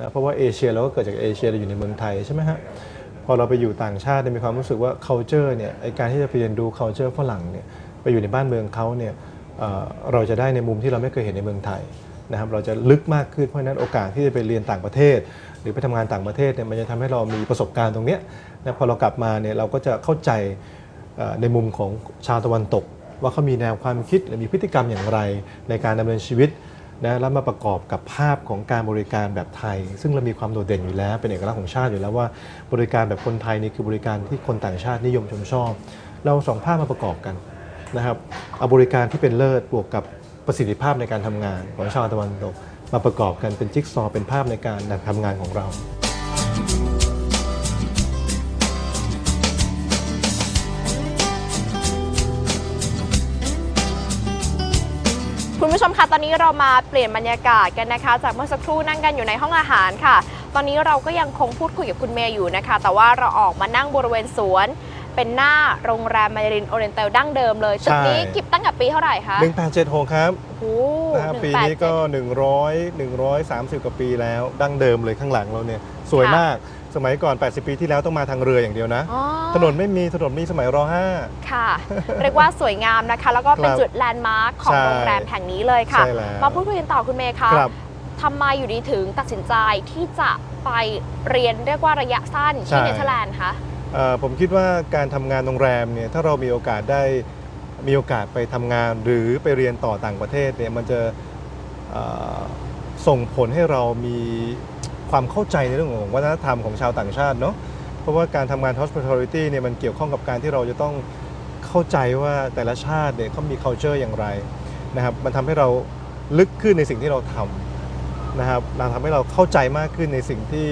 นะเพราะว่าเอเชียเราก็เกิดจากเอเชียเราอยู่ในเมืองไทยใช่ไหมฮะพอเราไปอยู่ต่างชาติมีความรู้สึกว่า culture เนี่ยไอการที่จะไปเรียนรู้ culture ฝรั่งเนี่ยไปอยู่ในบ้านเมืองเขาเนี่ยเเราจะได้ในมุมที่เราไม่เคยเห็นในเมืองไทยนะครับเราจะลึกมากขึ้นเพราะนั้นโอกาสที่จะไปเรียนต่างประเทศ หรือไปทำงานต่างประเทศเนี่ยมันจะทำให้เรามีประสบการณ์ตรงเนี้ยนะพอเรากลับมาเนี่ยเราก็จะเข้าใจในมุมของชาวตะวันตก ว่าเขามีแนวความคิดหรือมีพฤติกรรมอย่างไรในการดำเนินชีวิต นะแล้วมาประกอบกับภาพของการบริการแบบไทย ซึ่งเรามีความโดดเด่นอยู่แล้ว เป็นเอกลักษณ์ของชาติอยู่แล้วว่า บริการแบบคนไทยนี่คือบริการที่คนต่างชาตินิยมชมชอบ เราสองภาพมาประกอบกันนะครับเอาบริการที่เป็นเลิศบวกกับประสิทธิภาพในการทำงานของชาวตะวันตก มาประกอบกันเป็นจิ๊กซอว์เป็นภาพในการทำงานของเรา คุณผู้ชมคะตอนนี้เรามาเปลี่ยนบรรยากาศกันนะคะ จากเมื่อสักครู่นั่งกันอยู่ในห้องอาหารค่ะ ตอนนี้เราก็ยังคงพูดคุยกับคุณเมย์อยู่นะคะ แต่ว่าเราออกมานั่งบริเวณสวน เป็นหน้าโรงแรมมารินโอเรนเตลดั้งเดิมเลยตึกนี้ใช่กิบตั้งแต่ปีเท่าไหร่คะ1876 ครับโอ้โหนะครับหนึ่งปีแปดนี้เจ็ก็ด100 130 กว่าปีแล้ว ดั้งเดิมเลยข้างหลังเราเนี่ย สวยค่ะมาก สมัยก่อน 80 ปีที่แล้วต้องมาทางเรืออย่างเดียวนะ อ๋อถนนไม่มีถนนมีสมัยรค่ะ เรียกว่าสวยงามนะคะ แล้วก็เป็นครับจุดแลนด์มาร์คของใช่โรงแรมแห่งนี้เลยค่ะ ใช่แล้ว มาพูดคุยกันต่อคุณเมย์คะ5ครับ ทำไมอยู่ดีถึงตัดสินใจที่จะไปเรียนเรียกว่าระยะสั้นใช่ ที่เนเธอร์แลนด์คะ เอ่อผมคิดว่าการทำงานโรงแรมเนี่ยถ้าเรามีโอกาสได้มีโอกาสไปทำงานหรือไปเรียนต่อต่างประเทศเนี่ยมันจะเอ่อส่งผลให้เรามี ความเข้าใจในเรื่องของวัฒนธรรมของชาวต่างชาติเนาะเพราะว่าการทำงาน hospitality เนี่ยมันเกี่ยวข้องกับการที่เราจะต้องเข้าใจว่าแต่ละชาติเนี่ยเขามี culture อย่างไรนะครับมันทำให้เราลึกขึ้นในสิ่งที่เราทำนะครับเราทำให้เราเข้าใจมากขึ้นในสิ่งที่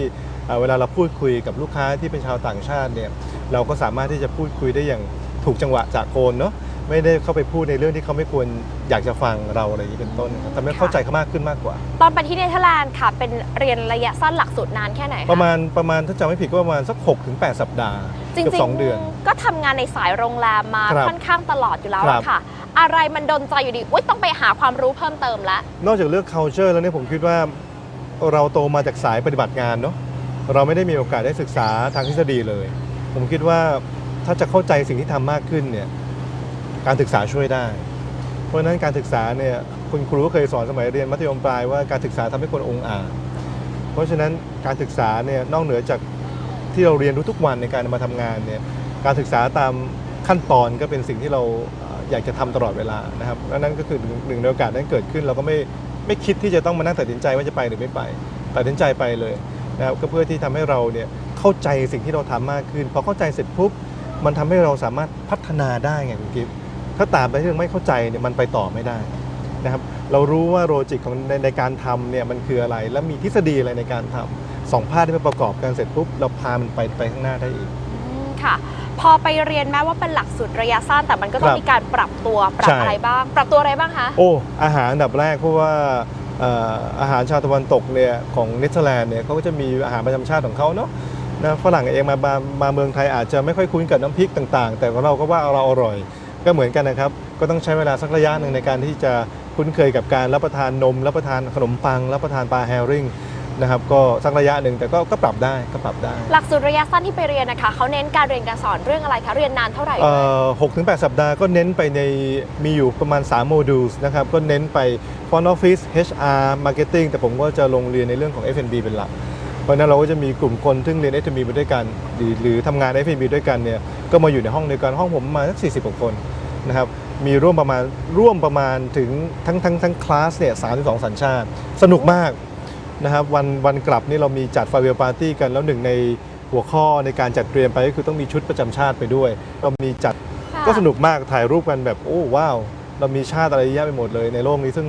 เวลาเราพูดคุยกับลูกค้าที่เป็นชาวต่างชาติเนี่ยเราก็สามารถที่จะพูดคุยได้อย่างถูกจังหวะจากโคนเนาะ ไม่ได้เข้าไปพูดในเรื่องที่เขาไม่ควรอยากจะฟังเราอะไรอย่างนี้เป็นต้นครับทำให้เข้าใจเขามากขึ้นมากกว่า ตอนไปที่เนเธอร์แลนด์ค่ะ เป็นเรียนระยะสั้นหลักสูตรนานแค่ไหนคประมาณประมาณถ้าจำไม่ผิดก็ประมาณสัก6ถึง8สัปดาห์จริเกือบงสองเดือนๆก็ทำงานในสายโรงแรมมาครับค่อนข้างตลอดอยู่แล้วครับ อะค่ะ อะไรมันดนใจอยู่ดีอุ้ยต้องไปหาความรู้เพิ่มเติมแล้วนอกจากเรื่อง culture แล้วเนี่ยผมคิดว่าเราโตมาจากสายปฏิบัติงานเนาะเราไม่ได้มีโอกาสได้ศึกษาทางทฤษฎีเลย ผมคิดว่าถ้าจะเข้าใจสิ่งที่ทำมากขึ้นเนี่ย การศึกษาช่วยได้ เพราะฉะนั้นการศึกษาเนี่ยคุณครูก็เคยสอนสมัยเรียนมัธยมปลายว่าการศึกษาทำให้คนองอาจเพราะฉะนั้นการศึกษาเนี่ยนอกเหนือจากที่เราเรียนรู้ทุกวันในการมาทำงานเนี่ยการศึกษาตามขั้นตอนก็เป็นสิ่งที่เราอยากจะทำตลอดเวลานะครับและนั่นก็คือหนึ่งในโอกาสนั้นเกิดขึ้น เราก็ไม่ไม่คิดที่จะต้องมานั่งตัดสินใจว่าจะไปหรือไม่ไปตัดสินใจไปเลยนะครับก็เพื่อที่ทำให้เราเนี่ยเข้าใจสิ่งที่เราทำมากขึ้นพอเข้าใจเสร็จปุ๊บมันทำให้เราสามารถพัฒนาได้ไงคุณกิฟต์ ถ้าตามไปที่เราไม่เข้าใจเนี่ยมันไปต่อไม่ได้นะครับเรารู้ว่าโลจิกของในในการทำเนี่ยมันคืออะไร และมีทฤษฎีอะไรในการทำสองภาคที่มาประกอบกันเสร็จปุ๊บเราพามันไปไปข้างหน้าได้อีกอืมค่ะ พอไปเรียนแม้ว่าเป็นหลักสูตรระยะสั้นแต่มันก็ต้อคงรับมีการปรับตัวปรับใช่อะไรบ้าง ปรับตัวอะไรบ้างคะโอ้อาหารอันดับแรกเพราะว่าเอ่ออาหารชาวตะวันตกเนี่ยของเนเธอร์แลนด์เนี่ยเขาก็จะมีอาหารประจำชาติของเขาเนาะนะฝรั่งเองมามามาเมืองไทยอาจจะไม่ค่อยคุ้นกับน้ำพริกต่าง ๆ แต่ของเราก็ว่าเราอร่อย ก็เหมือนกันนะครับ ก็ต้องใช้เวลาสักระยะหนึ่งในการที่จะคุ้นเคยกับการรับประทานนม รับประทานขนมปัง รับประทานปลาแฮริงนะครับก็สักระยะหนึ่งแต่ก็ก็ปรับได้ก็ปรับได้ หลักสูตรระยะสั้นที่ไปเรียนนะคะเขาเน้นการเรียนการสอนเรื่องอะไรคะเรียนนานเท่าไหร่เอ่เอ่ยอหกถึงแปดสัปดาห์ก็เน้นไปในมีอยู่ประมาณ 3 โมดูลนะครับก็เน้นไป Front Office HR Marketing แต่ผมก็จะลงเรียนในเรื่องของ F&B เป็นหลัก เพราะฉะนั้นเราก็จะมีกลุ่มคนซึ่งเรียน F&B ไปด้วยกัน หรือหรือทำงาน F&B ด้วยกันเนี่ย ก็มาอยู่ในห้องเดียวกันห้องผมประมาณสัก40กว่าคนนะครับมีร่วมประมาณร่วมประมาณถึงทั้งทั้งทั้งคลาสเนี่ย32สัญชาติ สนุกมากนะครับวันวันกลับนี่เรามีจัดฟาเวลปาร์ตี้กันแล้วหนึ่งในหัวข้อในการจัดเตรียมไปก็คือต้องมีชุดประจำชาติไปด้วย เรามีจัดค่ะก็สนุกมากถ่ายรูปกันแบบโอ้ว้าว เรามีชาติอะไรเยอะแยะไปหมดเลยในโลกนี้ซึ่ง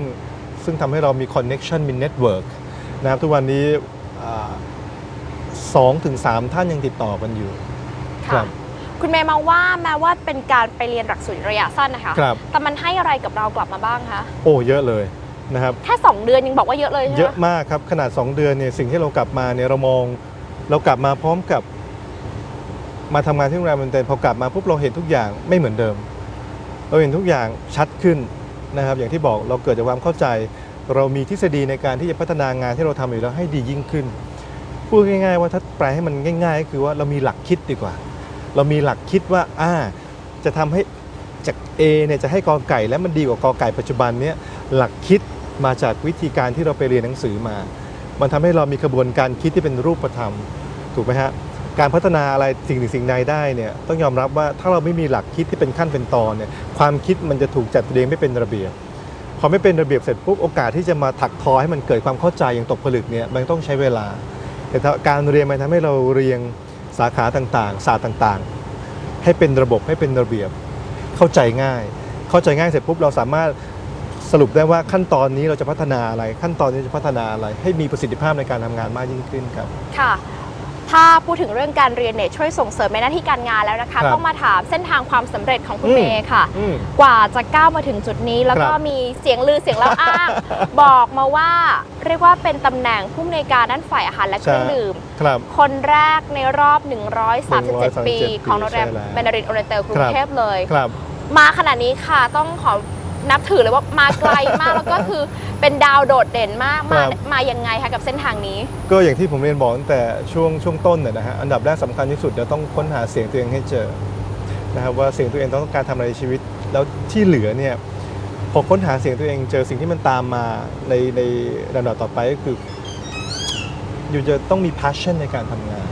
ซึ่งทำให้เรามีคอนเน็ชันมีเน็ตเวิร์กนะครับทุกวันนี้อ่าสองถึงสามท่านยังติดต่อกันอยู่ค่ะ คุณเมย์มองว่าแม้ว่าเป็นการไปเรียนหลักสูตรระยะสั้นนะคะครับ แต่มันให้อะไรกับเรากลับมาบ้างคะ โอ้เยอะเลยนะครับ แค่ 2 เดือนยังบอกว่าเยอะเลยใช่ไหมเยอะมากครับขนาด 2 เดือนเนี่ยสิ่งที่เรากลับมาเนี่ยเรามอง เรากลับมาพร้อมกับ มาทำงานที่โรงแรมมันเต็นพอกลับมาปุ๊บเราเห็นทุกอย่างไม่เหมือนเดิม เราเห็นทุกอย่างชัดขึ้นนะครับ อย่างที่บอกเราเกิดจากความเข้าใจ เรามีทฤษฎีในการที่จะพัฒนางานที่เราทำอยู่แล้วให้ดียิ่งขึ้นพูดง่าย ๆ ว่าถ้าแปลให้มันง่าย ๆ ก็คือว่าเรามีหลักคิดดีกว่า เรามีหลักคิดว่าอ่าจะทำให้จาก A เนี่ยจะให้กอไก่แล้วมันดีกว่ากอไก่ปัจจุบันเนี่ยหลักคิดมาจากวิธีการที่เราไปเรียนหนังสือมา มันทำให้เรามีกระบวนการคิดที่เป็นรูปธรรมถูกไหมฮะการพัฒนาอะไรสิ่งหนึ่งสิ่งใดได้เนี่ยต้องยอมรับว่าถ้าเราไม่มีหลักคิดที่เป็นขั้นเป็นตอนเนี่ยความคิดมันจะถูกจัดเรียงไม่เป็นระเบียบพอไม่เป็นระเบียบเสร็จปุ๊บโอกาสที่จะมาถักทอให้มันเกิดความเข้าใจอย่างตกผลึกเนี่ยมันต้องใช้เวลา แต่ถ้าการเรียนมันทำให้เราเรียง สาขาต่างๆ ศาสตร์ต่างๆ ให้เป็นระบบให้เป็นระเบียบ เข้าใจง่าย เข้าใจง่ายเสร็จปุ๊บเราสามารถสรุปได้ว่าขั้นตอนนี้เราจะพัฒนาอะไร ขั้นตอนนี้จะพัฒนาอะไร ให้มีประสิทธิภาพในการทำงานมากยิ่งขึ้นครับ ค่ะ ถ้าพูดถึงเรื่องการเรียนเนี่ยช่วยส่งเสริมในหน้าที่การงานแล้วนะคะครับต้องมาถามเส้นทางความสำเร็จของคุณอืมเมย์ค่ะ อืมกว่าจะก้าวมาถึงจุดนี้ แล้วก็ครับมีเสียงลือเสียงเล่าอ้าง บอกมาว่าเรียกว่าเป็นตำแหน่งผู้อำนวยการด้านฝ่ายอาหารและเครื่องใช่ ดื่ม ครับ คนแรกในรอบ 137ปีปี ของโรงแรมใช่แล้วเบนดารินโอเรเตลกรุคงรับ เทพเลย ครับ มาขนาดนี้ค่ะต้องขอนับถือเลยว่ามาไกลมาก แล้วก็คือ เป็นดาวโดดเด่นมากมาครับ มายังไงคะกับเส้นทางนี้ ก็อย่างที่ผมเรียนบอกตั้งแต่ช่วงช่วงต้นน่ยนะฮะอันดับแรกสำคัญที่สุดเราต้องค้นหาเสียงตัวเองให้เจอนะครับว่าเสียงตัวเองต้องการทำอะไรในชีวิต แล้วที่เหลือเนี่ยพอค้นหาเสียงตัวเองเจอสิ่งที่มันตามมาในในลำดับต่อไปก็คือ อยู่จะต้องมี passion ในการทำงาน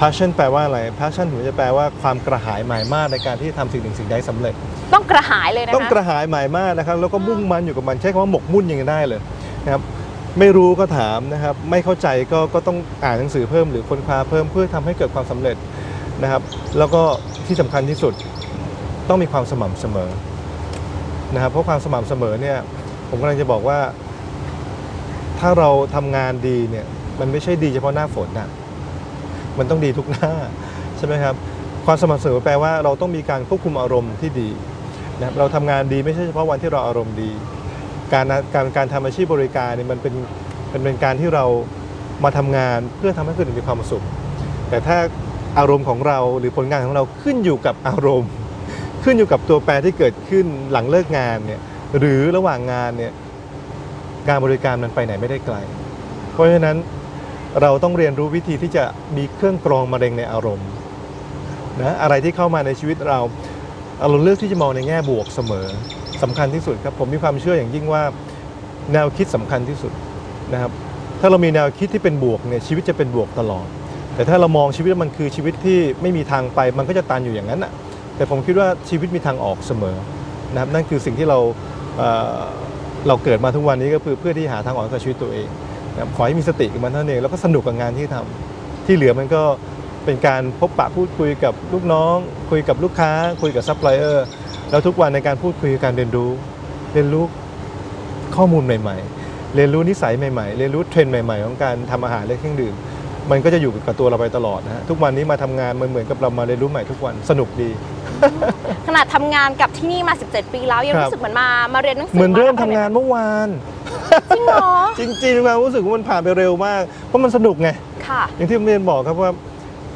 passion แปลว่าอะไร passion ผมจะแปลว่าความกระหายหมายมากในการที่จะทำสิ่งหนึ่งสิ่งใดสำเร็จ ต้องกระหายเลยนะคะต้องกระหายหมายมากนะครับแล้วก็มุ่งมั่นอยู่กับมันใช้คำว่าหมกมุ่นยังไงได้เลยนะครับไม่รู้ก็ถามนะครับไม่เข้าใจก็ก็ต้องอ่านหนังสือเพิ่มหรือค้นคว้าเพิ่มเพื่อทำให้เกิดความสำเร็จนะครับ แล้วก็ที่สำคัญที่สุดต้องมีความสม่ำเสมอนะครับเพราะความสม่ำเสมอเนี่ยผมกำลังจะบอกว่า ถ้าเราทำงานดีเนี่ยมันไม่ใช่ดีเฉพาะหน้าฝนนะ มันต้องดีทุกหน้าใช่ไหมครับความสม่ำเสมอแปลว่าเราต้องมีการควบคุมอารมณ์ที่ดีนะครับเราทำงานดีไม่ใช่เฉพาะวันที่เราอารมณ์ดี การการการทำอาชีพบริการเนี่ยมันเป็นเป็นเป็นการที่เรามาทำงานเพื่อทำให้คนอื่นมีความสุข แต่ถ้าอารมณ์ของเราหรือผลงานของเราขึ้นอยู่กับอารมณ์ ขึ้นอยู่กับตัวแปรที่เกิดขึ้นหลังเลิกงานเนี่ยหรือระหว่างงานเนี่ยการบริการมันไปไหนไม่ได้ไกล เพราะฉะนั้น เราต้องเรียนรู้วิธีที่จะมีเครื่องกรองมะเร็งในอารมณ์นะอะไรที่เข้ามาในชีวิตเราเราเลือกที่จะมองในแง่บวกเสมอสำคัญที่สุดครับผมมีความเชื่ออย่างยิ่งว่าแนวคิดสำคัญที่สุดนะครับถ้าเรามีแนวคิดที่เป็นบวกเนี่ยชีวิตจะเป็นบวกตลอด แต่ถ้าเรามองชีวิตมันคือชีวิตที่ไม่มีทางไปมันก็จะตันอยู่อย่างนั้นอะแต่ผมคิดว่าชีวิตมีทางออกเสมอนะครับนั่นคือสิ่งที่เราเเราเกิดมาทุกวันนี้ก็คือเพื่อที่หาทางออกกับชีวิตตัวเอง ขอให้มีสติกับมันเท่านั้นเองแล้วก็สนุกกับงานที่ทำที่เหลือมันก็เป็นการพบปะพูดคุยกับลูกน้อง คุยกับลูกค้า คุยกับซัพพลายเออร์แล้วทุกวันในการพูดคุยการเรียนรู้ เรียนรู้ข้อมูลใหม่ ๆ เรียนรู้นิสัยใหม่ ๆ เรียนรู้เทรนด์ใหม่ ๆ ของการทำอาหารและเครื่องดื่มมันก็จะอยู่กับตัวเราไปตลอดนะฮะทุกวันนี้มาทำงานมันเหมือนกับเรามาเรียนรู้ใหม่ทุกวันสนุกดี ขนาดทำงานกับที่นี่มา 17 ปีแล้วยังครับ รู้สึกเหมือนมามาเรียนหนังสือเหมือนเริ่มทำทำงานเมื่อวาน จริงเหรอ จริงๆความรู้สึกว่ามันผ่านไปเร็วมาก เพราะมันสนุกไง ค่ะ อย่างที่ผมเรียนบอกครับว่า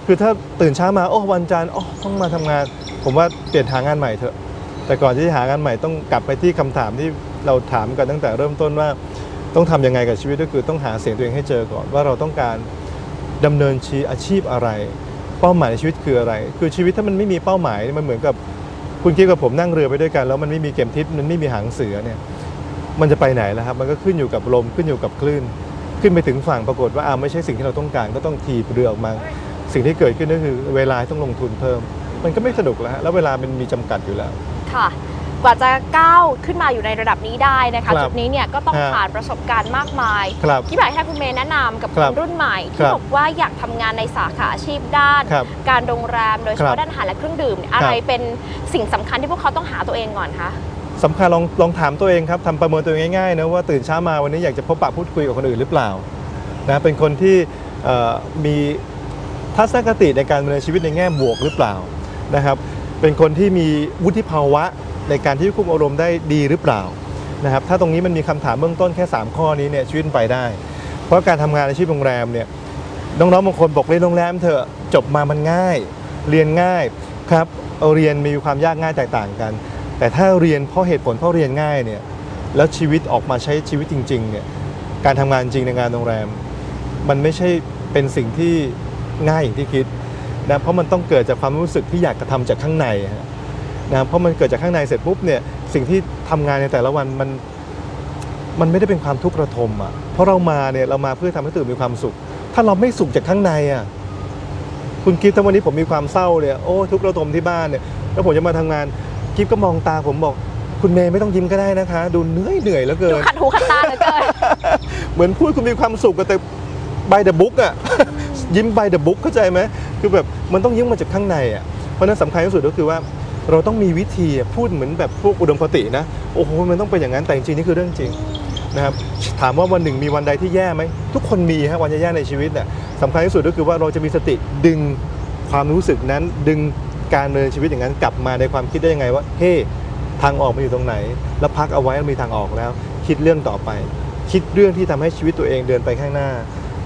คือถ้าตื่นเช้ามา โอ้วันจันทร์โอ้ต้องมาทำงาน ผมว่าเปลี่ยนหางานใหม่เถอะ แต่ก่อนที่จะหางานใหม่ต้องกลับไปที่คำถามที่เราถามกันตั้งแต่เริ่มต้นว่า ต้องทำยังไงกับชีวิตก็คือต้องหาเสียงตัวเองให้เจอก่อนว่าเราต้องการดำเนินชีอาชีพอะไร เป้าหมายในชีวิตคืออะไร คือชีวิตถ้ามันไม่มีเป้าหมายมันเหมือนกับคุณคิดกับผมนั่งเรือไปด้วยกันแล้วมันไม่มีเข็มทิศมันไม่มีหางเสือเนี่ยมันจะไปไหนแล้วครับมันก็ขึ้นอยู่กับลมขึ้นอยู่กับคลื่น ขึ้นไปถึงฝั่งปรากฏว่าอ้าวไม่ใช่สิ่งที่เราต้องการก็ต้องถีบเรือออกมา สิ่งที่เกิดขึ้นก็คือเวลาที่ต้องลงทุนเพิ่ม มันก็ไม่สนุกแล้วแล้วเวลามันมีจำกัดอยู่แล้วค่ะ กว่าจะก้าวขึ้นมาอยู่ในระดับนี้ได้นะครัคะบจุดนี้เนี่ยก็ต้องฮะผ่านประสบการณ์มากมายครับที่อยากให้คุณเมย์แนะนำกับคครับนรุ่นใหม่คที่รับบอกว่าอยากทำงานในสาขาอาชีพด้าน ครับการโรงแรมโดยเฉครัพาะบด้านอาหารและเครื่องดื่มเนี่ยอะไรครับ เป็นสิ่งสำคัญที่พวกเขาต้องหาตัวเองก่อนคะ สำคัญลองลองถามตัวเองครับทำประเมินตัวเองง่ายๆนะว่าตื่นเช้ามาวันนี้อยากจะพบปะพูดคุยกับคนอื่นหรือเปล่านะเป็นคนที่เอ่อมีทัศนคติในการดำเนินชีวิตในแง่บวกหรือเปล่านะครับเป็นคนที่มีวุฒิภาวะ ในการที่ควบคุมอารมณ์ได้ดีหรือเปล่านะครับถ้าตรงนี้มันมีคำถามเบื้องต้นแค่ 3 ข้อนี้เนี่ยชีวิตไปได้ เพราะการทำงานในอาชีพโรงแรมเนี่ยน้องๆบางคนบอกเรียนโรงแรมเถอะจบมามันง่าย เรียนง่ายครับเอาเรียนมีความยากง่ายแตกต่างกัน แต่ถ้าเรียนเพราะเหตุผลเพราะเรียนง่ายเนี่ยแล้วชีวิตออกมาใช้ชีวิตจริงๆเนี่ยการทำงานจริงในงานโรงแรม มันไม่ใช่เป็นสิ่งที่ง่ายอย่างที่คิดนะเพราะมันต้องเกิดจากความรู้สึกที่อยากกระทำจากข้างในฮะ นะเพราะมันเกิดจากข้างในเสร็จปุ๊บเนี่ยสิ่งที่ทำงานในแต่ละวันมันมันไม่ได้เป็นความทุกข์ระทมอะเพราะเรามาเนี่ยเรามาเพื่อทำให้ตื่นมีความสุข ถ้าเราไม่สุขจากข้างในอะคุณกิฟต์ถ้าวันนี้ผมมีความเศร้าเนี่ยโอ้ทุกข์ระทมที่บ้านเนี่ยแล้วผมจะมาทำงานกิฟต์ก็มองตาผมบอกคุณเมย์ไม่ต้องยิ้มก็ได้นะคะ ดูเหนื่อยเหนื่อยๆเหลือเกิดูนขัดหูขัดตาเหลือเกินเหมือนพูดคุณมีความสุขกับแต่ใบเดอะบุ๊กอะยิ้มใบเดอะบุ๊กเข้าใจไหมคือแบบมันต้องยิ้มมาจากข้างในอะเพราะฉะนั้นสำคัญที่สุดก็คือว่า เราต้องมีวิธีพูดเหมือนแบบพวกอุดมคตินะโอ้โหมันต้องเป็นอย่างนั้นแต่จริงๆนี่คือเรื่องจริงนะครับถามว่าวันหนึ่งมีวันใดที่แย่ไหมทุกคนมีฮะวันแย่ๆในชีวิตน่ะสำคัญที่สุดก็คือว่าเราจะมีสติดึงความรู้สึกนั้น ดึงการดำเนินชีวิตอย่างนั้นกลับมาในความคิดได้ยังไงว่าเฮ้ทางออกมันอยู่ตรงไหน แล้วพักเอาไว้มีทางออกแล้ว คิดเรื่องต่อไป คิดเรื่องที่ทำให้ชีวิตตัวเองเดินไปข้างหน้า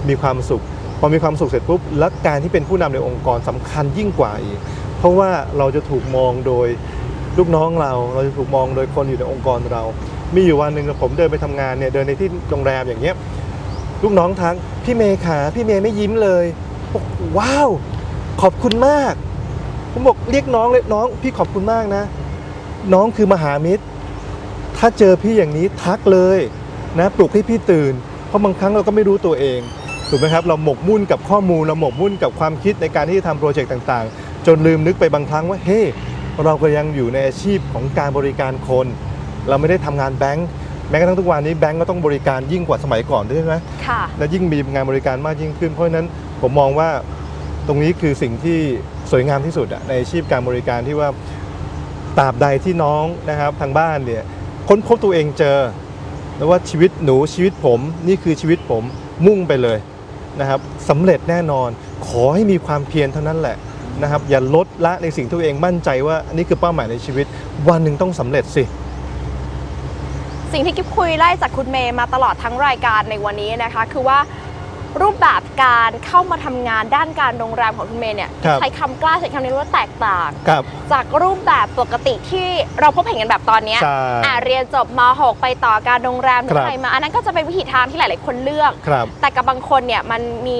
มีความสุขพอมีความสุขเสร็จปุ๊บแล้วการที่เป็นผู้นำในองค์กรสำคัญยิ่งกว่าอีก เพราะว่าเราจะถูกมองโดยลูกน้องเรา เราจะถูกมองโดยคนอยู่ในองค์กรเรา มีอยู่วันหนึ่งผมเดินไปทำงานเนี่ยเดินในที่โรงแรมอย่างเงี้ยลูกน้องทักพี่เมย์ขาพี่เมย์ไม่ยิ้มเลยบอกว้าว ขอบคุณมาก ผมบอกเรียกน้องเลยน้อง พี่ขอบคุณมากนะ น้องคือมหามิตร ถ้าเจอพี่อย่างนี้ทักเลยนะปลุกให้พี่ตื่น เพราะบางครั้งเราก็ไม่รู้ตัวเองถูกไหมครับเราหมกมุ่นกับข้อมูลเราหมกมุ่นกับความคิดในการที่จะทำโปรเจกต์ต่างๆ จนลืมนึกไปบางครั้งว่าเฮ้เราก็ยังอยู่ในอาชีพของการบริการคน เราไม่ได้ทำงานแบงก์แม้กระทั่งทุกวันนี้แบงก์ก็ต้องบริการยิ่งกว่าสมัยก่อนด้วยใช่ไหมค่ะและยิ่งมีงานบริการมากยิ่งขึ้น เพราะฉะนั้นผมมองว่าตรงนี้คือสิ่งที่สวยงามที่สุดอะในอาชีพการบริการที่ว่าตราบใดที่น้องนะครับทางบ้านเนี่ยค้นพบตัวเองเจอ แล้วว่าชีวิตหนูชีวิตผม นี่คือชีวิตผมมุ่งไปเลยนะครับสำเร็จแน่นอนขอให้มีความเพียรเท่านั้นแหละ นะครับอย่าลดละในสิ่งที่ตัวเองมั่นใจว่าอันนี้คือเป้าหมายในชีวิต วันหนึ่งต้องสำเร็จสิ สิ่งที่กิ๊บคุยไล่จากคุณเมย์มาตลอดทั้งรายการในวันนี้นะคะ คือว่ารูปแบบการเข้ามาทำงานด้านการโรงแรมของคุณเมย์เนี่ยครับ ใช้คำกล้าใช้คำนี้ว่าแตกต่าง ครับ จากรูปแบบปกติที่เราพบเห็นกันแบบตอนเนี้ยใช่อะเรียนจบม .6 ไปต่อการโรงแรมหรือครับ อะไรมา อันนั้นก็จะเป็นวิธีทางที่หลาย ๆ คนเลือก ครับ แต่กับบางคนเนี่ยมันมี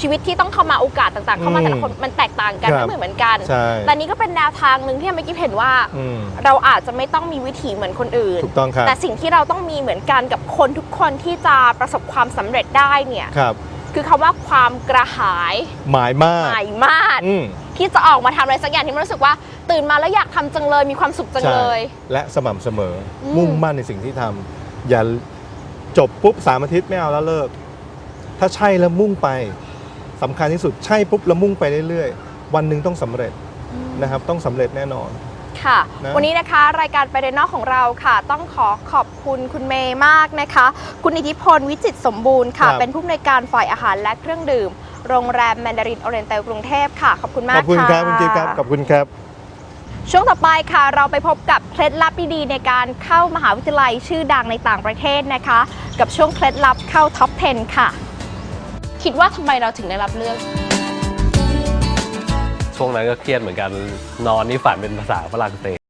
ชีวิตที่ต้องเข้ามาโอกาสต่างๆ เข้ามาอืมแต่ละคนมันแตกต่างกันครับไม่เหมือนกัน ใช่แต่นี้ก็เป็นแนวทางหนึ่งที่เมื่อกี้เห็นว่า อืม เราอาจจะไม่ต้องมีวิถีเหมือนคนอื่น ถูกต้องครับแต่สิ่งที่เราต้องมีเหมือนกันกับคนทุกคนที่จะประสบความสำเร็จได้เนี่ยครับ คือคำว่าความกระหายหมายมากหมายมาดอืมที่จะออกมาทำอะไรสักอย่างที่มันรู้สึกว่า ตื่นมาแล้วอยากทำจังเลยมีความสุขจังเลยใช่และสม่ำเสมออม มุ่งมั่นในสิ่งที่ทำอย่าจบปุ๊บสามอาทิตย์ไม่เอาแล้วเลิก ถ้าใช่แล้วมุ่งไป สำคัญที่สุดใช่ปุ๊บแล้วมุ่งไปเรื่อยๆ วันหนึ่งต้องสำเร็จนะครับต้องสำเร็จแน่นอนค่ะนะวันนี้นะคะรายการไปเดนนอกของเราค่ะ ต้องขอขอบคุณคุณเมย์มากนะคะ คุณอิทธิพลวิจิตรสมบูรณ์ค่ะครับเป็นผู้อำนวยการฝ่ายอาหารและเครื่องดื่ม โรงแรมแมนดารินออเรนเตลกรุงเทพค่ะ ขอบคุณมากขอบคุณครับคุณกิฟต์ครับขอบคุณครับ ช่วงต่อไปค่ะ เราไปพบกับเคล็ดลับดีๆในการเข้ามหาวิทยาลัยชื่อดังในต่างประเทศนะคะ กับช่วงเคล็ดลับเข้าท็อป 10 ค่ะ คิดว่าทำไมเราถึงได้รับเลือก ช่วงนั้นก็เครียดเหมือนกันนอนนี่ฝันเป็นภาษาฝรั่งเศส